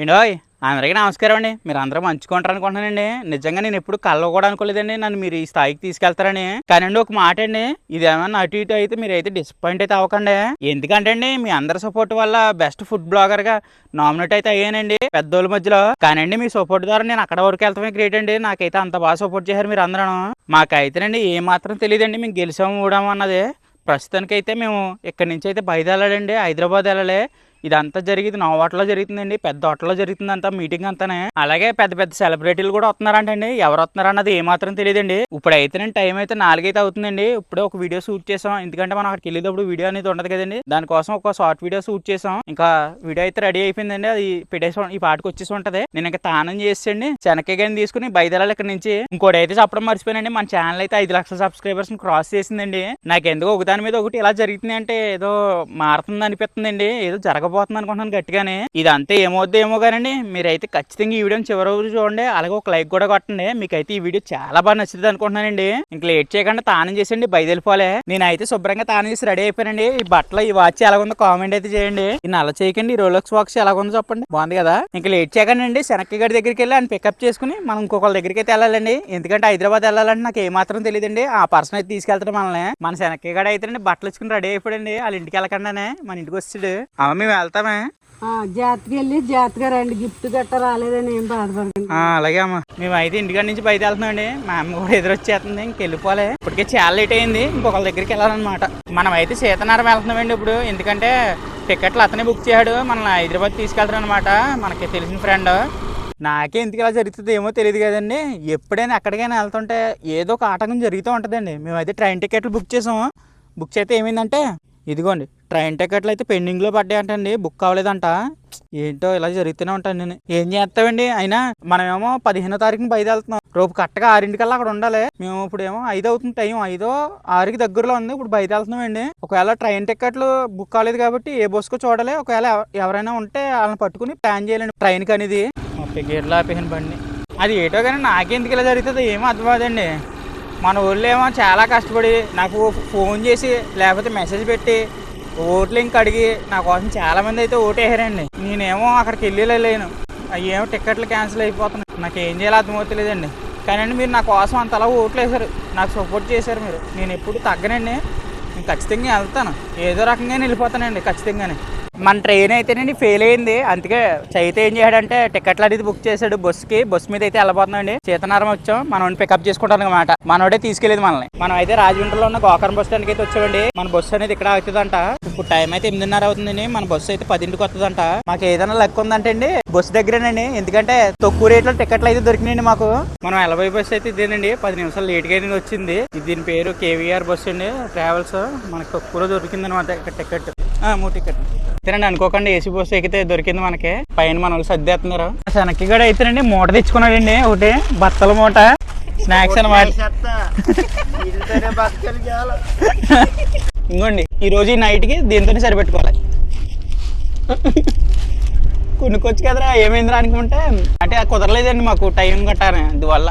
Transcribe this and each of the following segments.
ఏండోయ్ అందరికీ నమస్కారం అండి. మీరు అందరూ మంచుకుంటారు అనుకుంటున్నానండి. నిజంగా నేను ఎప్పుడు కళ్ళ కూడా అనుకోలేదండి. నన్ను మీరు ఈ స్థాయికి తీసుకెళ్తారని. కానీ అండి ఒక మాట అండి. ఇది ఏమన్నా అటు ఇటు అయితే మీరు అయితే డిసప్పాయింట్ అయితే అవ్వకండి. ఎందుకంటే అండి మీ అందరి సపోర్ట్ వల్ల బెస్ట్ ఫుడ్ బ్లాగర్గా నామినేట్ అయితే అయ్యానండి పెద్దోళ్ళ మధ్యలో. కానండి మీ సపోర్ట్ ద్వారా నేను అక్కడ వరకు వెళ్తామే గ్రేట్ అండి. నాకైతే అంత బాగా సపోర్ట్ చేశారు మీరు అందరూ మాకైతేనండి ఏ మాత్రం తెలియదండి. మేము గెలిచాము ఊడాము అన్నది. ప్రస్తుతానికైతే మేము ఇక్కడి నుంచి అయితే బయలుదేరాలండి హైదరాబాద్ వెళ్ళాలి. ఇదంతా జరిగింది. నా హోటల్లో జరుగుతుందండి. పెద్ద హోటల్లో జరుగుతుంది అంతా మీటింగ్ అంతానే. అలాగే పెద్ద పెద్ద సెలబ్రిటీలు కూడా వస్తున్నారంటండి. ఎవరు వస్తున్నారు అన్నది ఏమాత్రం తెలియదండి. ఇప్పుడు అయితే టైం అయితే నాలుగైతే అవుతుందండి. ఇప్పుడే ఒక వీడియో షూట్ చేసాం. ఎందుకంటే మనం అక్కడికి వెళ్ళేటప్పుడు వీడియో అనేది ఉండదు కదండి. దానికోసం ఒక షార్ట్ వీడియో షూట్ చేసాం. ఇంకా వీడియో అయితే రెడీ అయిపోయిందండి. అది పెట్టేసి. ఈ పాటకు వచ్చేసి ఉంటది. నేను ఇంకా తానం చేసేయండి చెనక్కాయ కానీ తీసుకుని బయలుదేరాలి ఇక్కడ నుంచి. ఇంకోటి అయితే చెప్పడం మర్చిపోయానండి. మన ఛానల్ అయితే ఐదు లక్షల సబ్స్క్రైబర్స్ క్రాస్ చేసిందండి. నాకు ఎందుకు ఒకదాని మీద ఒకటి ఇలా జరుగుతుంది అంటే ఏదో మారుతుంది అనిపిస్తుందండి ఏదో జరగబోతుంది అనుకుంటున్నాను గట్టిగానే. ఇదంతా ఏమవుద్దో ఏమో కానండి మీరైతే ఖచ్చితంగా ఈ వీడియోని చివరి వరకు చూడండి అలాగే ఒక లైక్ కూడా కొట్టండి. మీకైతే ఈ వీడియో చాలా బాగా నచ్చుతుంది అనుకుంటున్నానండి. ఇంక లేట్ చేయకుండా తానం చేసేయండి బయలుదేరిపోలే నేనైతే శుభ్రంగా తానం చేసి రెడీ అయిపోయానండి. ఈ బట్టలు ఈ వాచ్ ఎలా ఉందో కామెంట్ అయితే చేయండి. నేను అలా చేయకండి ఈ రోలక్స్ వాక్స్ ఎలా ఉందో చెప్పండి. బాగుంది కదా? ఇంక లేట్ చేయకండి అండి శనక్కి దగ్గరికి వెళ్ళి ఆయన పికప్ చేసుకుని మనం ఇంకొకళ్ళ దగ్గరికి అయితే వెళ్ళాలండి. ఎందుకంటే హైదరాబాద్ వెళ్ళాలంటే నాకు ఏమాత్రం తెలియదండి. ఆ పర్సన్ అయితే తీసుకెళ్తాడు మనల్ని. మన శనక్కి అయితే బట్టలు ఇచ్చుకుని రెడీ అయిపోయాడండి. వాళ్ళ ఇంటికి వెళ్ళకుండానే మన ఇంటికి వచ్చాడు అమ్మ మేము వెళ్తామే. ఆ, జాతరకి వెళ్ళి జాతరగా రండి గిఫ్ట్ గట్ట రాలేదని ఏం బాధపడకండి. అలాగే అమ్మ. మేము అయితే ఇంటికాడ నుంచి బయట వెళ్తున్నామండి. మా అమ్మ కూడా ఎదురొచ్చేస్తుంది. ఇంక వెళ్ళిపోలే. ఇప్పటికే చాలా లేట్ అయింది. ఇంకొకళ్ళ దగ్గరికి వెళ్ళాలన్నమాట. మనం అయితే సీతనారం వెళ్తున్నామండి ఇప్పుడు. ఎందుకంటే టికెట్లు అతనే బుక్ చేశాడు. మనల్ని హైదరాబాద్ తీసుకెళ్తారు అనమాట మనకి తెలిసిన ఫ్రెండ్ నాకే ఎందుకు ఇలా జరుగుతుంది ఏమో తెలియదు కదండి. ఎప్పుడైనా ఎక్కడికైనా వెళ్తుంటే ఏదో ఒక ఆటంకం జరుగుతూ ఉంటుందండి. మేమైతే ట్రైన్ టికెట్లు బుక్ చేసాము. బుక్ చేస్తే ఏమైందంటే ఇదిగోండి ట్రైన్ టికెట్లు అయితే పెండింగ్లో పడ్డాయంటండి బుక్ అవ్వలేదంట ఏంటో ఇలా జరుగుతూనే ఉంటాను నేను ఏం చేస్తామండి అయినా మనమేమో పదిహేనో తారీఖున బయలుదేరుతున్నాం. రేపు కరెక్ట్గా ఆరింటికల్లా అక్కడ ఉండాలి. మేము ఇప్పుడు ఏమో ఐదు అవుతుంది టైం. ఐదో ఆరుకి దగ్గరలో ఉంది. ఇప్పుడు బయలుదేరుతున్నామండి. ఒకవేళ ట్రైన్ టికెట్లు బుక్ అవ్వలేదు కాబట్టి ఏ బస్సుకు చూడాలి. ఒకవేళ ఎవ- ఎవరైనా ఉంటే వాళ్ళని పట్టుకుని ప్లాన్ చేయాలండి ట్రైన్కి అనేది గేట్లు ఆపేసిన బండి. అది ఏటో కానీ నాకెందుకు ఇలా జరుగుతుందో? ఏమో అర్థం అవ్వదండి మన ఊళ్ళో చాలా కష్టపడి నాకు ఫోన్ చేసి లేకపోతే మెసేజ్ పెట్టి ఓట్లు ఇంక అడిగి నా కోసం చాలా మంది అయితే ఓటేసారండి. నేనేమో అక్కడికి వెళ్ళలేను అయ్యేమో టికెట్లు క్యాన్సిల్ అయిపోతున్నాయి. నాకు ఏం చేయాలో అర్థమవుతలేదండి కానీ మీరు నా కోసం అంతలా ఓట్లు వేశారు నాకు సపోర్ట్ చేశారు మీరు. నేను ఎప్పుడు తగ్గనండి. నేను ఖచ్చితంగా వెళ్తాను. ఏదో రకంగా వెళ్ళిపోతానండి ఖచ్చితంగానే. మన ట్రైన్ అయితేనండి ఫెయిల్ అయింది. అందుకే చైతే ఏం చేశాడంటే టికెట్లు అనేది బుక్ చేశాడు బస్సుకి బస్సు మీద అయితే వెళ్ళబోతున్నాండి సీతనారం వచ్చాం. మనం పికప్ చేసుకుంటాం అనమాట మనోడే తీసుకెళ్ళేది మనల్ని. మనం అయితే రాజమండ్రిలో ఉన్న గోకరం బస్ స్టాండ్కి అయితే వచ్చామండి. మన బస్సు అనేది ఇక్కడ అవుతుందంట ఇప్పుడు టైం అయితే ఎనిమిదిన్నర అవుతుందండి. మన బస్సు అయితే పదింటికి వస్తుందంట. మాకు ఏదైనా లక్ ఉందంటే అండి బస్సు దగ్గరేనండి. ఎందుకంటే తక్కువ రేట్లో టికెట్లు అయితే దొరికినాయండి మాకు. మనం ఎలబై బస్సు అయితే ఇదేనండి. పది నిమిషాలు లేట్గా వచ్చింది. దీని పేరు కేవీఆర్ బస్సు అండి. ట్రావెల్స్ మనకు తక్కువలో దొరికింది అనమాట ఇక్కడ టికెట్ మూడు టికెట్ తినండి అనుకోకండి ఏసీ బస్సు ఎక్కితే దొరికింది మనకి. పైన మన వాళ్ళు సర్దేస్తున్నారు శనక్కి కూడా అయితేనండి మూట తెచ్చుకున్నాడండి ఒకటి బత్తల మూట స్నాక్స్ అనమాట ఇంకోండి ఈ రోజు ఈ నైట్కి దీంతోనే సరిపెట్టుకోవాలి. కొనుక్కొచ్చు కదరా ఏమైందిరా అనుకుంటే అంటే కుదరలేదండి మాకు టైం గట్టానే అందువల్ల.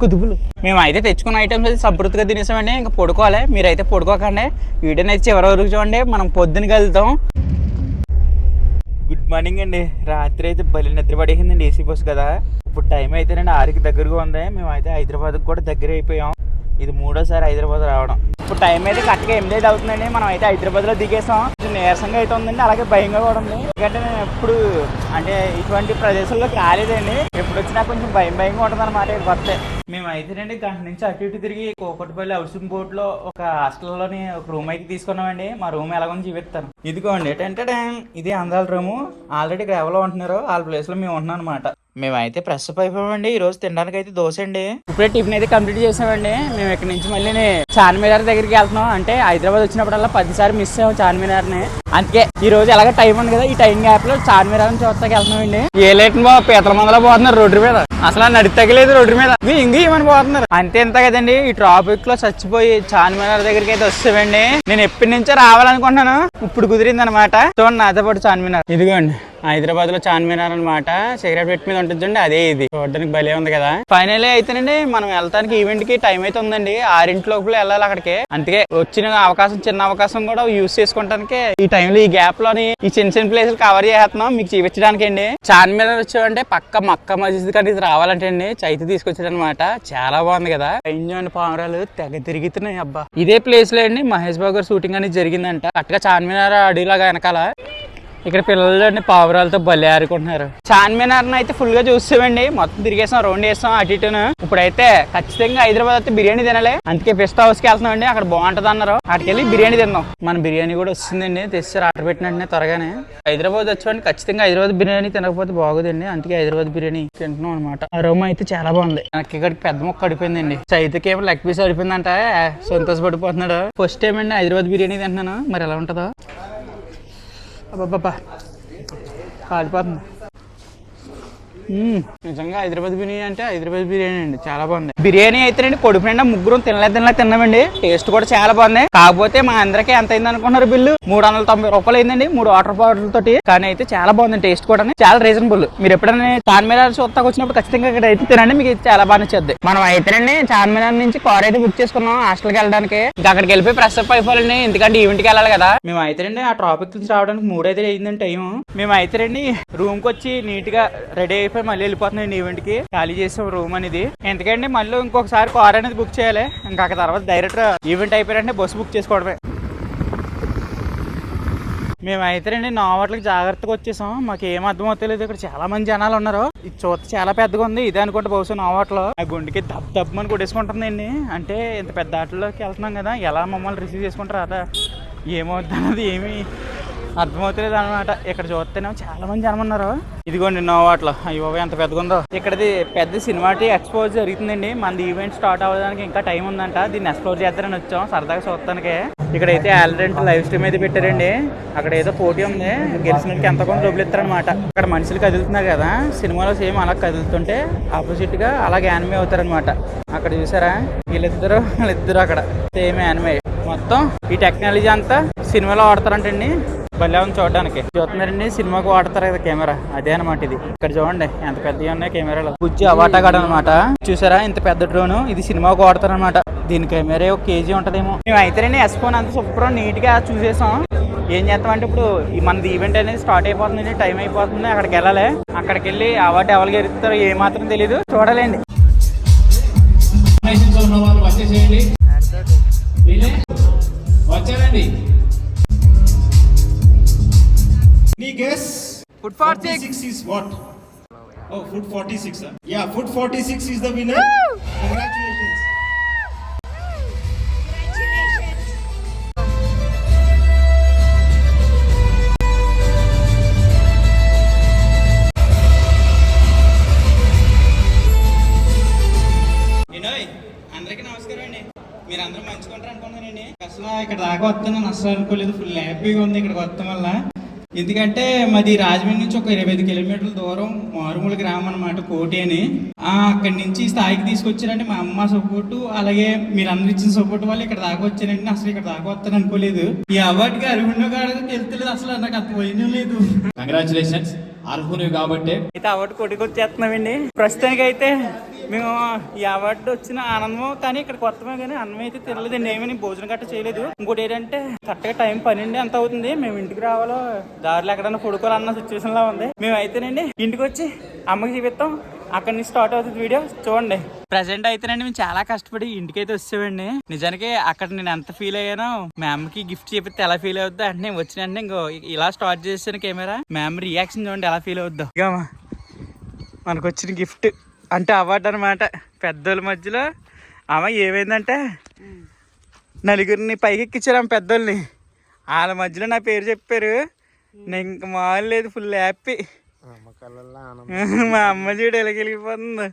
కుదుపులు మేము అయితే తెచ్చుకున్న ఐటమ్స్ అయితే సంతృప్తిగా తినేసామండి. ఇంకా పడుకోవాలి. మీరైతే పడుకోకండి. వీడియోని అయితే చివరి వరకు చూడండి. మనం పొద్దున కలుద్దాం. గుడ్ మార్నింగ్ అండి. రాత్రి అయితే బలి నిద్ర పడేసిందండి ఏసీ బస్ కదా. ఇప్పుడు టైం అయితేనండి ఆరుకి దగ్గరగా ఉంది. మేము అయితే హైదరాబాద్కి కూడా దగ్గర అయిపోయాం. ఇది మూడోసారి హైదరాబాద్ రావడం. ఇప్పుడు టైం అయితే కరెక్ట్గా ఎనిమిది అవుతుందండి. మనం అయితే హైదరాబాద్లో దిగేసాం. కొంచెం నీరసంగా అయితే ఉందండి. అలాగే భయంగా కూడా ఉంది. ఎందుకంటే నేను ఎప్పుడు అంటే ఇటువంటి ప్రదేశాల్లోకి రాలేదండి. ఎప్పుడు వచ్చినా కొంచెం భయం భయంగా ఉంటుంది అనమాట వస్తే మేము అయితేనండి గంట నుంచి అటు ఇటు తిరిగి కోకటిపల్లి హౌసింగ్ బోర్డ్లో ఒక హాస్టల్లోని ఒక రూమ్ అయితే తీసుకున్నామండి. మా రూమ్ ఎలాగో చూపిస్తాను. ఇదిగోండి ఏంటంటే ఇది అందాల రూము. ఆల్రెడీ ఇక్కడ ఎవరో ఉంటున్నారు వాళ్ళ ప్లేస్లో మేము ఉంటున్నాం అనమాట మేమైతే ఫ్రెష్ అప్ అయిపోయామండి ఈ రోజు తినడానికి అయితే దోశ అండి ఇప్పుడే టిఫిన్ అయితే కంప్లీట్ చేసామండి. మేము ఇక్కడ నుంచి మళ్ళీ చార్మినార్ దగ్గరికి వెళ్తున్నాం. అంటే హైదరాబాద్ వచ్చినప్పుడల్లా పదిసారి మిస్ అయ్యాం చార్మినార్ని అందుకే ఈ రోజు ఎలాగ టైం ఉంది కదా ఈ టైం గ్యాప్లో చార్మినార్ చూస్తాకి వెళ్తున్నామండి. ఏ లేట్ బాబు పీతల మందలో పోతున్నారు రోడ్డు మీద. అసలు నడి తగ్గలేదు రోడ్డు మీద. ఇంక ఏమని పోతున్నారు? అంతే ఎంత కదండి. ఈ ట్రాఫిక్లో చచ్చిపోయి చార్మినార్ దగ్గరికి అయితే వస్తామండి నేను ఎప్పటి నుంచో రావాలనుకుంటున్నాను. ఇప్పుడు కుదిరింది అనమాట చూడండి నాతో పాటు చార్మినార్. ఇదిగోండి. హైదరాబాద్లో చార్మినార్ అనమాట సిగరెట్ పెట్టి మీద ఉంటుంది అదే ఇది. చూడడానికి భలే ఉంది కదా. ఫైనల్ అయితేనండి మనం వెళ్తానికి ఈవెంట్కి టైం అయితే ఉందండి. ఆరింటి లోపల వెళ్ళాలి అక్కడికి. అందుకే వచ్చిన అవకాశం చిన్న అవకాశం కూడా యూస్ చేసుకోవడానికి ఈ టైంలో ఈ గ్యాప్లోని ఈ చిన్న చిన్న ప్లేసులు కవర్ చేస్తున్నాం మీకు చూపించడానికి అండి చార్మినార్ వచ్చామంటే పక్క మక్క మసీద్ కానీ ఇది రావాలంటే అండి చైతి తీసుకొచ్చాడు అనమాట చాలా బాగుంది కదా. ఎంజాయ్ పావురాలు తెగ తిరుగుతున్నాయి అబ్బా. ఇదే ప్లేస్లో అండి మహేష్ బాబు గారు షూటింగ్ అనేది జరిగిందంట. అట్లా చార్మినార్ అడవిలాగా వెనకాల. ఇక్కడ పిల్లలు అండి పావురాలతో బలి ఆడుకుంటున్నారు. చార్మినార్ అయితే ఫుల్గా చూస్తామండి. మొత్తం తిరిగేసాం రౌండ్ వేసాం అటు ఇటును. ఇప్పుడైతే ఖచ్చితంగా హైదరాబాద్ అయితే బిర్యానీ తినాలి. అందుకే పిస్తా హౌస్కి వెళ్తున్నాం అండి అక్కడ బాగుంటది అన్నారు. అక్కడికి వెళ్ళి బిర్యానీ తిందాం. మన బిర్యానీ కూడా వస్తుందండి. తెచ్చారు ఆర్డర్ పెట్టినట్టునే త్వరగానే. హైదరాబాద్ వచ్చామండి. ఖచ్చితంగా హైదరాబాద్ బిర్యానీ తినకపోతే బాగోదండి. అందుకే హైదరాబాద్ బిర్యానీ తింటున్నాం అనమాట అరోమా అయితే చాలా బాగుంది. నాకు ఇక్కడికి పెద్ద మొక్క అడిపోయిందండి. చైతకి ఏమో లెగ్ పీస్ అడిపోయిందంట. సంతోషపడిపోతున్నాడు ఫస్ట్ టైం అండి హైదరాబాద్ బిర్యానీ తింటున్నాను. మరి ఎలా ఉంటుందో? அப்பப்பா அது பாருங்க నిజంగా హైదరాబాద్ బిర్యానీ అంటే హైదరాబాద్ బిర్యానీ అండి చాలా బాగుంది. బిర్యానీ అయితేనండి కొడుకు నిండా ముగ్గురు తినలేదు తినలేదు తిన్నామండి. టేస్ట్ కూడా చాలా బాగుంది. కాకపోతే మా అందరికీ ఎంత అయింది అనుకున్నారు బిల్లు? మూడు వందల తొంభై రూపాయలు అయిందండి మూడు వాటర్ బాటిల్ తోటి. కానీ అయితే చాలా బాగుంది టేస్ట్ కూడా చాలా రీజనబుల్ మీరు ఎప్పుడైనా చార్మినార్ చూస్తాకు వచ్చినప్పుడు ఖచ్చితంగా ఇక్కడ అయితే తినండి మీకు చాలా బాగా నచ్చుద్ది. మనం అయితేనండి చార్మినార్ నుంచి కార్ అయితే బుక్ చేసుకున్నాం హాస్టల్కి వెళ్ళడానికి. అక్కడికి వెళ్ళిపోయి ఫ్రెష్ అప్ అయిపోవాలండి ఎందుకంటే ఈవెంట్కి వెళ్ళాలి కదా. మేము అయితేనండి ఆ ట్రాఫిక్ నుంచి రావడానికి మూడైతే అయిందండి టైం మేము అయితేనండి రూమ్కి వచ్చి నీట్గా రెడీ అయిపోయి మళ్ళీ వెళ్ళిపోతున్నాయండి ఈవెంట్కి. ఖాళీ చేసాం రూమ్ అనేది. ఎందుకంటే మళ్ళీ ఇంకొకసారి కార్ అనేది బుక్ చేయాలి. ఇంకా తర్వాత డైరెక్ట్ ఈవెంట్ అయిపోయారంటే బస్సు బుక్ చేసుకోవడమే. మేము అండి నావట్లకి జాగ్రత్తగా వచ్చేసాం. మాకు ఏం అర్థం అవుతలేదు. ఇక్కడ చాలా మంది జనాలు ఉన్నారు. ఇది చూస్తే చాలా పెద్దగా ఉంది. ఇదే అనుకుంటే బహుశా నావట్లో ఆ గుండెకి దబ్ దబ్బమని కొట్టేసుకుంటుందండి. అంటే ఇంత పెద్ద ఆటల్లోకి వెళ్తున్నాం కదా. ఎలా మమ్మల్ని రిసీవ్ చేసుకుంటారు అదా? ఏమవుతుంది అన్నది ఏమీ అర్థమవుతలేదు అనమాట ఇక్కడ చూస్తేనేమో చాలా మంది జనం ఉన్నారు ఇదిగోండి నోవాట్లో అయ్యో ఎంత పెద్దగా ఉందో. ఇక్కడది పెద్ద సినిమాటి ఎక్స్పోజ్ జరుగుతుందండి. మనది ఈవెంట్ స్టార్ట్ అవ్వడానికి ఇంకా టైం ఉందంట. దీన్ని ఎక్స్ప్లోర్ చేద్దామని వచ్చాం. సరదాగా చూడటానికి ఇక్కడైతే ఆల్రెంట్ లైవ్ స్ట్రీమ్ అయితే పెట్టారండి. అక్కడ ఏదో పోటీ ఉంది. గెలిచినకి ఎంత కొంత డబ్బులు ఇస్తారనమాట అక్కడ మనుషులు కదులుతున్నారు కదా. సినిమాలో సేమ్ అలా కదులుతుంటే ఆపోజిట్గా అలాగే యానిమే అవుతారనమాట అక్కడ చూసారా? వీళ్ళిద్దరు వీళ్ళిద్దరు అక్కడ. సేమ్ యానిమే మొత్తం ఈ టెక్నాలజీ అంతా సినిమాలో వాడతారంటండి భలే ఉంది చూడడానికి. చూస్తున్నారండి సినిమాకి వాడతారు కదా కెమెరా. అదే అనమాట ఇది. ఇక్కడ చూడండి ఎంత పెద్దగా ఉన్నాయి కెమెరాలు. బుజ్జి అవాటా కాడ అనమాట చూసారా ఇంత పెద్ద డ్రోన్? ఇది సినిమాకి వాడతారు అనమాట దీని కెమెరా ఒక కేజీ ఉంటదేమో. మేము అయితేనే ఎస్పోన్ అంత శుభ్రం నీట్గా చూసేసాం. ఏం చేస్తామంటే ఇప్పుడు ఈ మనది ఈవెంట్ అనేది స్టార్ట్ అయిపోతుంది టైం అయిపోతుంది అక్కడికి వెళ్ళాలి. అక్కడికి వెళ్ళి అవార్డు ఎవరికి ఎరుతారో ఏ మాత్రం తెలియదు చూడాలండి. వచ్చేసేయండి? వచ్చారండి. Any guess? Food 46 is what? Oh, food 46. Huh? Yeah, food 46 is the winner. Congratulations. అందరికీ నమస్కారం అండి మీరు అందరూ మంచుకుంటారు అనుకున్నానండి అసలు ఇక్కడ దాకా వస్తానని అసలు అనుకోలేదు ఫుల్ హ్యాపీగా ఉంది ఇక్కడికి వస్తాం వల్ల ఎందుకంటే మాది రాజమండ్రి నుంచి ఒక ఇరవై ఐదు కిలోమీటర్ల దూరం మారుమూల గ్రామం అనమాట కోటి అని. ఆ, అక్కడి నుంచి స్థాయికి తీసుకొచ్చారంటే మా అమ్మ సపోర్టు అలాగే మీరు అందరు ఇచ్చిన సపోర్ట్ వల్ల ఇక్కడ దాకా వచ్చానండి అసలు ఇక్కడ దాకా వస్తాను అనుకోలేదు. ఈ అవార్డుకి అరుగుండో కాదు తెలుస్తలేదు అసలు నాకు అంత పోయిన లేదు. కంగ్రాచులేషన్స్ అర్హునివి కాబట్టి. అయితే అవార్డు కొట్టుకు వచ్చేస్తున్నామండి ప్రస్తుతానికి అయితే మేము ఈ అవార్డు వచ్చిన ఆనందం కానీ ఇక్కడ కొత్తమే కానీ అన్నం అయితే తినలేదండి. ఏమీ భోజనం గట్ట చేయలేదు. ఇంకోటి ఏంటంటే కరెక్ట్గా టైం పన్నెండు ఎంత అవుతుంది. మేము ఇంటికి రావాలో దారిలో ఎక్కడైనా పడుకోవాలన్న సిచ్యువేషన్లో ఉంది. మేము అయితేనండి ఇంటికి వచ్చి అమ్మకి చూపిస్తాం. అక్కడి నుంచి స్టార్ట్ అవుతుంది వీడియో. చూడండి. ప్రజెంట్ అయితేనండి మేము చాలా కష్టపడి ఇంటికైతే వచ్చామండి నిజానికి అక్కడ నేను ఎంత ఫీల్ అయ్యానో మ్యామ్కి గిఫ్ట్ చెప్పితే ఎలా ఫీల్ అవుద్దో అంటే నేను వచ్చిన వెంటనే ఇంకో ఇలా స్టార్ట్ చేసాను కెమెరా. మ్యామ్ రియాక్షన్ చూడండి ఎలా ఫీల్ అవుద్దో. ఇక మనకు వచ్చిన గిఫ్ట్ అంటే అవార్డు అనమాట పెద్దోళ్ళ మధ్యలో ఆమె ఏమైందంటే నలుగురిని పైకి ఎక్కించారు ఆమె పెద్దోళ్ళని. వాళ్ళ మధ్యలో నా పేరు చెప్పారు. నేను ఇంక మామూలు లేదు ఫుల్ హ్యాపీ మా అమ్మ చూడు ఎలాగెలిగిపోతుంది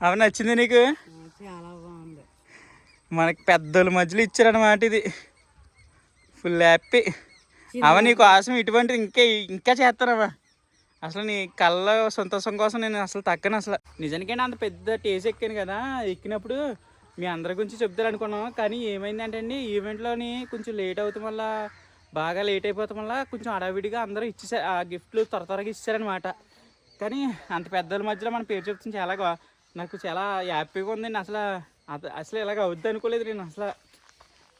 అవి నచ్చింది నీకు? చాలా బాగుంది. మనకి పెద్దోళ్ళ మధ్యలో ఇచ్చారనమాట ఇది. ఫుల్ హ్యాపీ అవ నీ కోసం ఇటువంటిది ఇంకా ఇంకా చేస్తానమ్మా అసలు నీ కళ్ళ సంతోషం కోసం నేను అసలు తక్కను అసలు. నిజానికైనా అంత పెద్ద టేస్ ఎక్కాను కదా ఎక్కినప్పుడు మీ అందరి గురించి చెప్తారు అనుకున్నాం కానీ ఏమైందంటే అండి ఈవెంట్లోని కొంచెం లేట్ అవుతాం వల్ల బాగా లేట్ అయిపోతాం వల్ల కొంచెం అడావిడిగా అందరూ ఇచ్చేసారు ఆ గిఫ్ట్లు త్వర త్వరగా ఇచ్చారనమాట కానీ అంత పెద్దల మధ్యలో మన పేరు చెప్తుంది చాలా నాకు చాలా హ్యాపీగా ఉందండి అసలు. అసలు ఇలాగ అవుద్ది అనుకోలేదు నేను అసలు.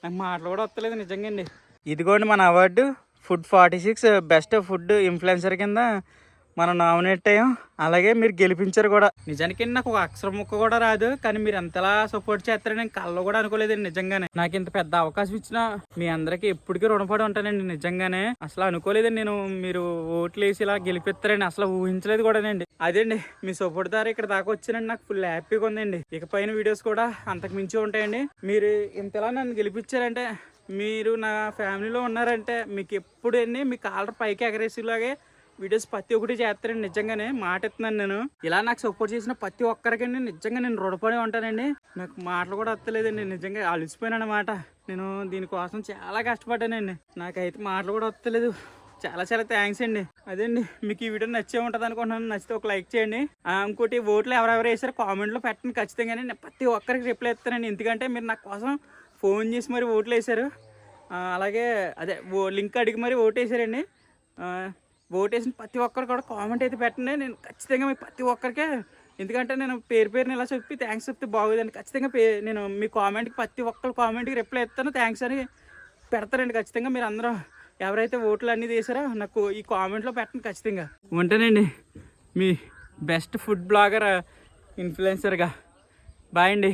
నాకు మాటలు కూడా వస్తలేదు నిజంగా అండి. ఇదిగోండి మన award food forty six best food influencer కింద మనం నామినేట్ అయ్యాం అలాగే మీరు గెలిపించారు కూడా. నిజానికి నాకు ఒక అక్షరం ముక్క కూడా రాదు కానీ మీరు ఎంతలా సపోర్ట్ చేస్తారని నేను కళ్ళు కూడా అనుకోలేదండి నిజంగానే. నాకు ఇంత పెద్ద అవకాశం ఇచ్చిన మీ అందరికీ ఎప్పటికీ రుణపడి ఉంటానండి నిజంగానే. అసలు అనుకోలేదండి నేను మీరు ఓట్లు వేసి ఇలా గెలిపిస్తారని అసలు ఊహించలేదు కూడానండి. అదేండి మీ సపోర్ట్ ద్వారా ఇక్కడ దాకా వచ్చానండి నాకు ఫుల్ హ్యాపీగా ఉందండి. ఇక పైన వీడియోస్ కూడా అంతకు మించి ఉంటాయండి. మీరు ఇంతలా నన్ను గెలిపించారంటే మీరు నా ఫ్యామిలీలో ఉన్నారంటే మీకు ఎప్పుడండి మీ కాలర్ పైకి ఎగరేసేలాగే వీడియోస్ ప్రతి ఒక్కటి చేస్తారండి. నిజంగానే మాట ఇస్తున్నాను నేను. ఇలా నాకు సపోర్ట్ చేసిన ప్రతి ఒక్కరికండి నిజంగా నేను రుణపడి ఉంటానండి. నాకు మాటలు కూడా వస్తలేదండి. నిజంగా అలసిపోయాను అన్నమాట. నేను దీనికోసం చాలా కష్టపడ్డానండి. నాకైతే మాటలు కూడా వస్తలేదు. చాలా చాలా థ్యాంక్స్ అండి. అదండి మీకు ఈ వీడియో నచ్చే ఉంటుంది అనుకుంటున్నాను. నచ్చితే ఒక లైక్ చేయండి. ఆ, ఇంకోటి ఓట్లు ఎవరెవరు వేసారో కామెంట్లో పెట్టండి. ఖచ్చితంగా నేను ప్రతి ఒక్కరికి రిప్లై ఇస్తానండి. ఎందుకంటే మీరు నా కోసం ఫోన్ చేసి మరి ఓట్లు వేశారు. అలాగే అదే ఓ లింక్ అడిగి మరి ఓటు వేసారండి ఓటేసిన ప్రతి ఒక్కరు కూడా కామెంట్ అయితే పెట్టండి. నేను ఖచ్చితంగా మీ ప్రతి ఒక్కరికే ఎందుకంటే నేను పేరు పేరుని ఇలా చెప్పి థ్యాంక్స్ చెప్తే బాగోదండి. ఖచ్చితంగా పే నేను మీ కామెంట్కి ప్రతి ఒక్కరు కామెంట్కి రిప్లై ఇస్తాను. థ్యాంక్స్ అని పెడతారండి ఖచ్చితంగా. మీరు అందరూ ఎవరైతే ఓట్లు అన్నీ తీసారో నాకు ఈ కామెంట్లో పెట్టండి ఖచ్చితంగా. ఉంటానండి. మీ బెస్ట్ ఫుడ్ బ్లాగర్ ఇన్ఫ్లుయెన్సర్గా బాయ్ అండి.